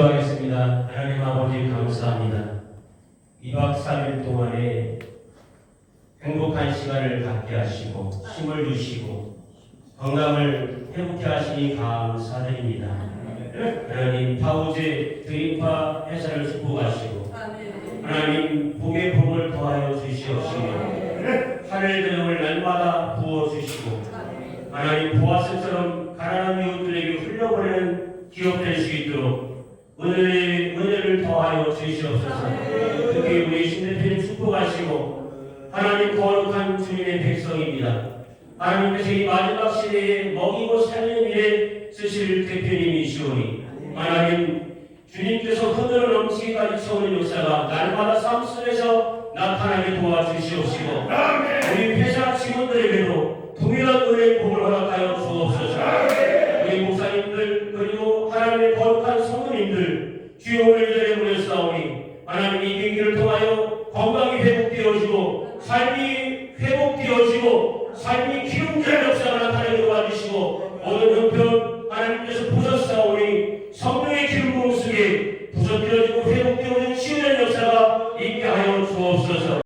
기도하겠습니다. 하나님 아버지 감사합니다. 2박 3일 동안에 행복한 시간을 갖게 하시고 힘을 주시고 건강을 회복케 하시니 감사드립니다. 하나님 파우제 드림파 회사를 축복하시고 하나님 복의 복을 더하여 주시옵시며 하늘 대접을 날마다 부어 주시고 하나님 보아스처럼 가난한 이웃들에게 흘려보내는 기업 될 수 있도록 은혜의 은혜를 더하여 주시옵소서. 특히 우리 신대표님 축복하시고 하나님 거룩한 주님의 백성입니다. 하나님께서 이 마지막 시대에 먹이고 살리는 일에 쓰실 대표님이시오니 하나님 주님께서 흔들어 넘치기까지 채우는 역사가 날마다 삶 속에서 나타나게 도와주시옵시고 우리 회사 직원들에게도 동일한 주의 오늘전에 문에서 나오니 하나님 이 비행기를 통하여 건강이 회복되어지고 삶이 회복되어지고 삶이 기운자 역사가 나타내게 도와주시고 모든 형편 하나님께서 보셨사오니 성령의 기름으로 쓰게